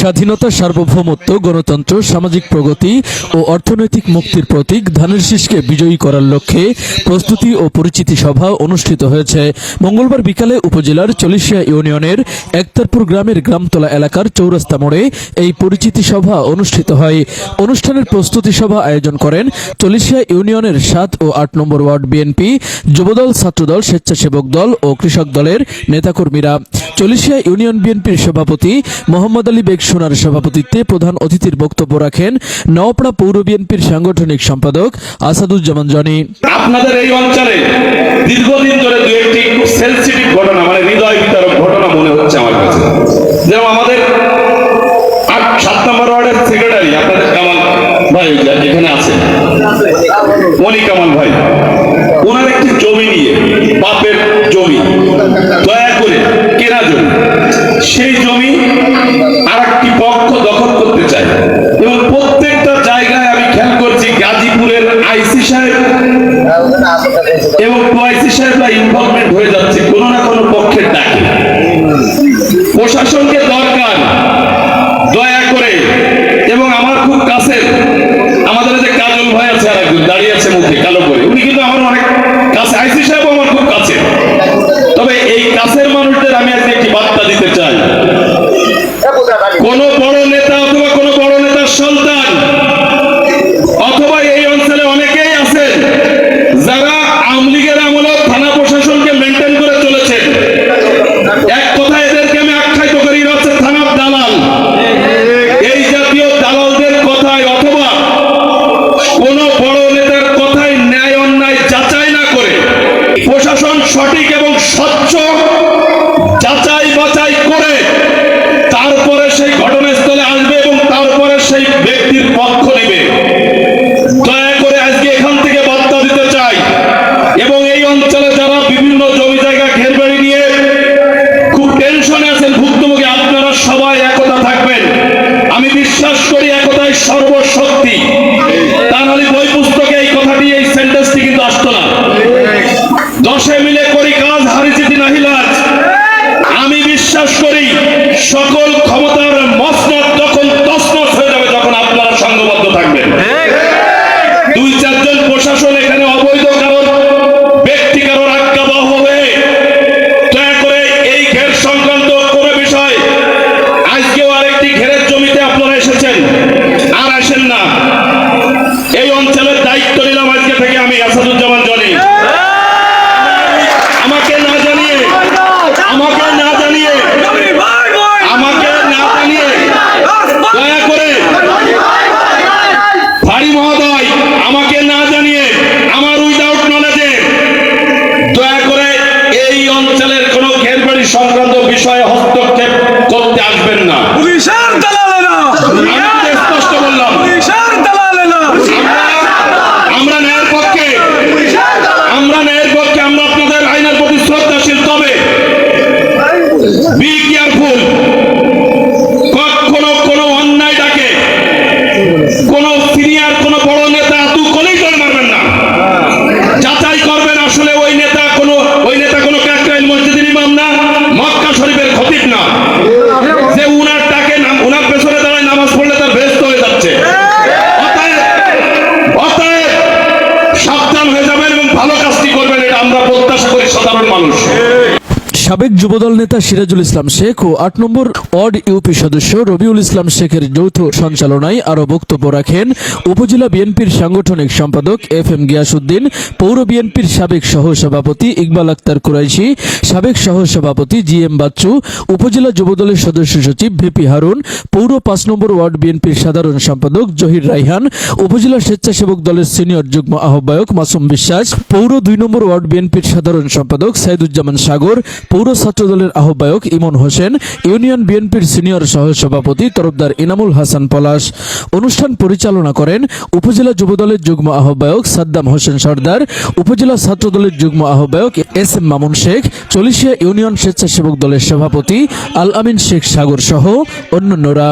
স্বাধীনতা, সার্বভৌমত্ব, গণতন্ত্র, সামাজিক প্রগতি ও অর্থনৈতিক মুক্তির প্রতীক ধানের শীষকে বিজয়ী করার লক্ষ্যে প্রস্তুতি ও পরিচিতি সভা অনুষ্ঠিত হয়েছে। মঙ্গলবার বিকালে উপজেলার চলিশিয়া ইউনিয়নের একতারপুর গ্রামের গ্রামতলা এলাকার চৌরাস্তা মোড়ে এই পরিচিতি সভা অনুষ্ঠিত হয়। অনুষ্ঠানের প্রস্তুতি সভা আয়োজন করেন চলিশিয়া ইউনিয়নের সাত ও আট নম্বর ওয়ার্ড বিএনপি, যুবদল, ছাত্রদল, স্বেচ্ছাসেবক দল ও কৃষক দলের নেতাকর্মীরা। চলিশিয়া ইউনিয়ন বিএনপির সভাপতি মোহাম্মদ আলী বেগ সোনার সভাপতিত্বে প্রধান অতিথির বক্তব্য রাখেন নওপাড়া পৌর বিএনপির সাংগঠনিক সম্পাদক আসাদুজ্জামান জনি। আপনাদের এই অঞ্চলে দীর্ঘদিন ধরে দু একটি সেন্সিটিভ ঘটনা মানে হৃদয় বিতরক ঘটনা মনে হচ্ছে আমার কাছে। যেমন আমাদের আট, সাত নম্বর ওয়ার্ডের সেক্রেটারি আপনাদের কামাল ভাই এখানে আছে। মনি কামাল ভাই। ওনার একটি জমি নিয়ে, বাপের জমি। দয়া করে কেনা জমি। সেই জমি আর একটি পক্ষ দখল করতে চায়। এবং প্রত্যেকটা জায়গায় আমি খেয়াল করছি গাজীপুরের আইসি সাহেব এবং ওআইসি সাহেবরা ইনভলভমেন্ট হয়ে যাচ্ছে, কোনো না কোনো পক্ষের ডাকে। প্রশাসনকে দরকার, দয়া করে। এবং আমার খুব কাছের, আমাদের যে কাজল ভাই আছে আর একজন দাঁড়িয়ে আছে মুখে, কালো করে। উনি কিন্তু আমার অনেক কাছে, আইসি সাহেব আমার খুব কাছে কাছের মানুষদের আমি আজকে একটি বার্তা দিতে চাই। সেই ব্যক্তির পক্ষ নেবে। টেনশনে আছেন, ভুক্তভোগী, আপনারা সবাই একতা থাকবেন। আমি বিশ্বাস করি একতাই সর্বশক্তি। তা নাহলে বই পুস্তকে এই কথাটি, এই সেন্টেন্সটি কিন্তু আসতো না। দশে মিলে করি কাজ হারি জিতি নাহিলাজ আমি বিশ্বাস করি সকল ক্ষমতার মসনদ তখন তসনস হয়ে যাবে যখন আপনারা সংঘবদ্ধ থাকবেন দুই চারজন প্রশাসন এখানে অবৈধ কারণ ব্যক্তি কারোর আজ্ঞাবহ হয়ে দয়া করে এই ঘের সংক্রান্ত কোনো বিষয় আজকেও আরেকটি ঘেরের জমিতে আপনারা এসেছেন আর আসেন না এই অঞ্চলের দায়িত্ব নিলাম আজকে থেকে আমি আসাদুজ্জামান জনি। আমাকে না জানিয়ে, আমাকে না জানিয়ে, আমাকে না জানিয়ে, দয়া করে ভারী মহোদয়, আমাকে না জানিয়ে আমার উইদাউট নলেজে দয়া করে এই অঞ্চলের কোন ঘেরবাড়ি সংক্রান্ত বিষয়ে হস্তক্ষেপ করতে আসবেন না পুলিশের দালালেরা আমি কিন্তু স্পষ্ট বললাম পুলিশের দালালেরা আমরা ন্যায়ের পক্ষে আমরা ন্যায়ের পক্ষে আমরা আপনাদের আইনের প্রতি শ্রদ্ধাশীল তবে বি কেয়ারফুল কখনো কোনো অন্যায় ডাকে কোন সিনিয়র কোন জল মারবেন না। যাচাই করবেন আসলে ওই নেতা কোন, ওই নেতা কোন মসজিদের ইমাম না, মক্কা শরীফের খতিব না। যে উনার নাম, উনার পেছনে দাঁড়ায় নামাজ পড়লে তার ব্যস্ত হয়ে যাচ্ছে। সাবধান হয়ে যাবেন এবং ভালো কাজটি করবেন, এটা আমরা প্রত্যাশা করি সাধারণ মানুষ। সাবেক যুবদল নেতা সিরাজুল ইসলাম শেখ ও আট নম্বর ওয়ার্ড ইউপি সদস্য রবিউল ইসলাম শেখের যৌথ সঞ্চালনায় আরও বক্তব্য রাখেন উপজেলা বিএনপির সাংগঠনিক সম্পাদক এফ এম গিয়াসুদ্দিন পৌর বিএনপির সাবেক সহ সভাপতি ইকবাল আক্তার কুরাইশি, সাবেক সহ সভাপতি জি এম বাচ্চু, উপজেলা যুবদলের সদস্য সচিব ভিপি হারুন, পৌর পাঁচ নম্বর ওয়ার্ড বিএনপির সাধারণ সম্পাদক জহির রাইহান, উপজেলা স্বেচ্ছাসেবক দলের সিনিয়র যুগ্ম আহ্বায়ক মাসুম বিশ্বাস, পৌর দুই নম্বর ওয়ার্ড বিএনপির সাধারণ সম্পাদক সাইদুজ্জামান সাগর পৌর ছাত্রদলের আহ্বায়ক ইমন হোসেন, ইউনিয়ন বিএনপির সিনিয়র সহ সভাপতি তরফদার ইনামুল হাসান পলাশ। অনুষ্ঠান পরিচালনা করেন উপজেলা যুবদলের যুগ্ম আহ্বায়ক সাদ্দাম হোসেন সর্দার, উপজেলা ছাত্রদলের যুগ্ম আহ্বায়ক S M Mamun Sheikh, Chalishia union স্বেচ্ছাসেবক দলের সভাপতি আল আমিন শেখ সাগর সহ অন্যান্যরা।